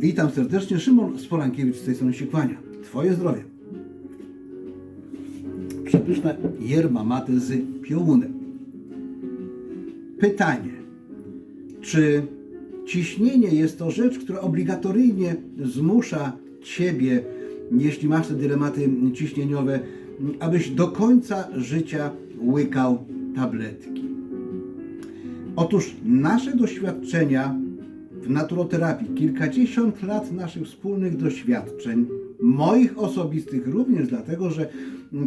Witam serdecznie, Szymon Spolankiewicz z tej strony się kłania. Twoje zdrowie. Przepyszne yerba mate z piołunem. Pytanie. Czy ciśnienie jest to rzecz, która obligatoryjnie zmusza Ciebie, jeśli masz te dylematy ciśnieniowe, abyś do końca życia łykał tabletki? Otóż nasze doświadczenia w naturoterapii, kilkadziesiąt lat naszych wspólnych doświadczeń, moich osobistych również, dlatego że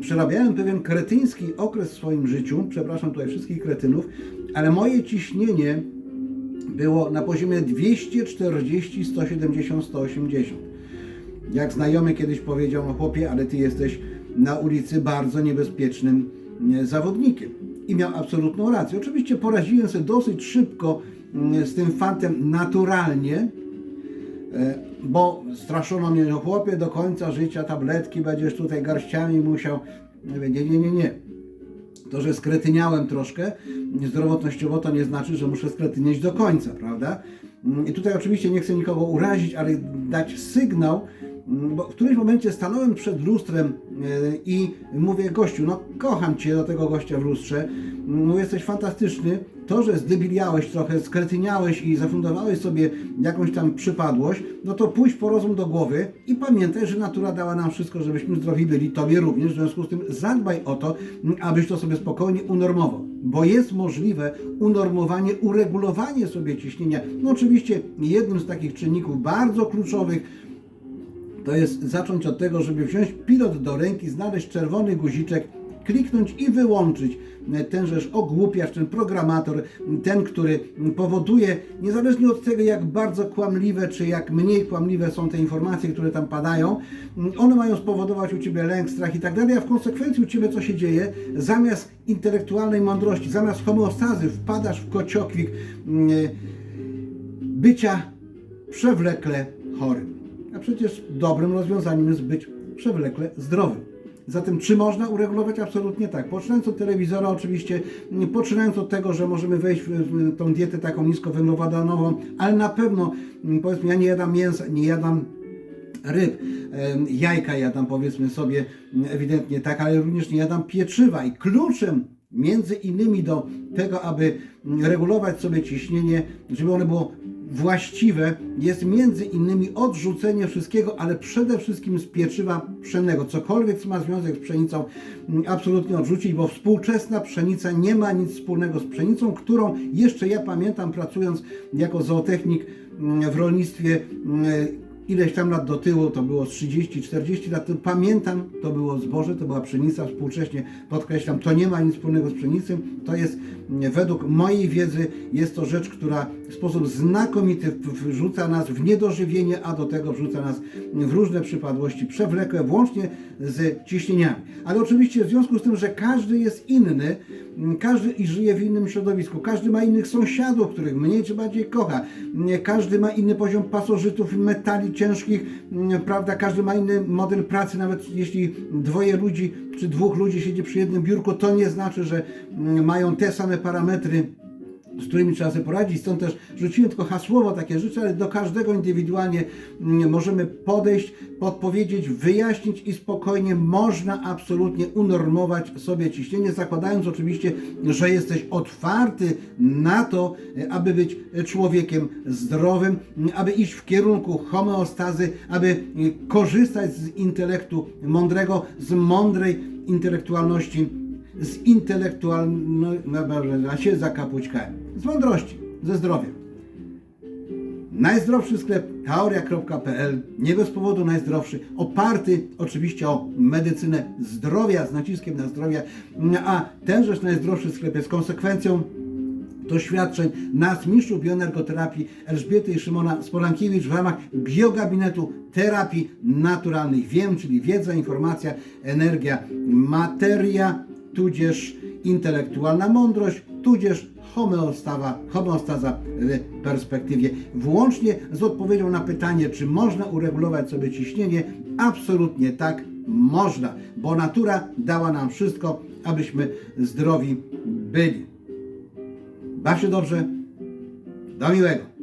przerabiałem pewien kretyński okres w swoim życiu, przepraszam tutaj wszystkich kretynów, ale moje ciśnienie było na poziomie 240, 170, 180. Jak znajomy kiedyś powiedział, no chłopie, ale ty jesteś na ulicy bardzo niebezpiecznym e, zawodnikiem. I miał absolutną rację. Oczywiście poraziłem sobie dosyć szybko z tym fantem naturalnie, e, bo straszono mnie, no chłopie, do końca życia tabletki będziesz tutaj garściami musiał. Nie, nie, nie, nie. To, że skretyniałem troszkę zdrowotnościowo, to nie znaczy, że muszę skretynieć do końca, prawda? Mm, I tutaj oczywiście nie chcę nikogo urazić, ale dać sygnał, bo w którymś momencie stanąłem przed lustrem e, i mówię, gościu, no kocham Cię do tego gościa w lustrze, no jesteś fantastyczny, to, że zdebiliałeś trochę, skretyniałeś i zafundowałeś sobie jakąś tam przypadłość, no to pójdź po rozum do głowy i pamiętaj, że natura dała nam wszystko, żebyśmy zdrowi byli, Tobie również, w związku z tym zadbaj o to, abyś to sobie spokojnie unormował, bo jest możliwe unormowanie, uregulowanie sobie ciśnienia. No oczywiście jednym z takich czynników bardzo kluczowych to jest zacząć od tego, żeby wziąć pilot do ręki, znaleźć czerwony guziczek, kliknąć i wyłączyć tenżeż ogłupiacz, ten programator, ten, który powoduje, niezależnie od tego, jak bardzo kłamliwe, czy jak mniej kłamliwe są te informacje, które tam padają, one mają spowodować u Ciebie lęk, strach i tak dalej, a w konsekwencji u Ciebie co się dzieje? Zamiast intelektualnej mądrości, zamiast homeostazy wpadasz w kociokwik mm, bycia przewlekle chorym. A przecież dobrym rozwiązaniem jest być przewlekle zdrowym. Zatem czy można uregulować? Absolutnie tak. Poczynając od telewizora oczywiście, poczynając od tego, że możemy wejść w tą dietę taką niskowęglowodanową, ale na pewno, m, powiedzmy, ja nie jadam mięsa, nie jadam ryb, jajka jadam powiedzmy sobie m, ewidentnie tak, ale również nie jadam pieczywa i kluczem między innymi do tego, aby regulować sobie ciśnienie, żeby ono było właściwe, jest między innymi odrzucenie wszystkiego, ale przede wszystkim z pieczywa pszennego. Cokolwiek co ma związek z pszenicą, m, absolutnie odrzucić, bo współczesna pszenica nie ma nic wspólnego z pszenicą, którą jeszcze ja pamiętam pracując jako zootechnik m, w rolnictwie m, ileś tam lat do tyłu, to było z 30-40 lat, to pamiętam, to było zboże, to była pszenica, współcześnie. Podkreślam, to nie ma nic wspólnego z pszenicą, to jest mm, według mojej wiedzy, jest to rzecz, która w sposób znakomity wrzuca nas w niedożywienie, a do tego wrzuca nas w różne przypadłości przewlekłe, włącznie z ciśnieniami. Ale oczywiście w związku z tym, że każdy jest inny, każdy i żyje w innym środowisku, każdy ma innych sąsiadów, których mniej czy bardziej kocha, każdy ma inny poziom pasożytów, metali ciężkich, mm, prawda, każdy ma inny model pracy, nawet jeśli dwoje ludzi czy dwóch ludzi siedzi przy jednym biurku, to nie znaczy, że mm, mają te same parametry z którymi trzeba sobie poradzić. Stąd też rzuciłem tylko hasłowo takie rzeczy, ale do każdego indywidualnie mm, możemy podejść, podpowiedzieć, wyjaśnić i spokojnie można absolutnie unormować sobie ciśnienie, zakładając oczywiście, że jesteś otwarty na to, e, aby być człowiekiem zdrowym, m, aby iść w kierunku homeostazy, aby e, korzystać z intelektu mądrego, z mądrej intelektualności z intelektualności, a się zakapućkałem, z mądrości, ze zdrowia. Najzdrowszy sklep teoria.pl, nie bez powodu najzdrowszy, oparty oczywiście o medycynę zdrowia, z naciskiem na zdrowie, a tenżeż najzdrowszy sklep jest konsekwencją doświadczeń nas, mistrzów bioenergoterapii Elżbiety i Szymona Spolankiewicz w ramach biogabinetu terapii naturalnych. Wiem, czyli wiedza, informacja, energia, materia, tudzież intelektualna mądrość, tudzież homeostawa, homeostaza w perspektywie. Włącznie z odpowiedzią na pytanie, czy można uregulować sobie ciśnienie, absolutnie tak można, bo natura dała nam wszystko, abyśmy zdrowi byli. Baw się dobrze. Do miłego.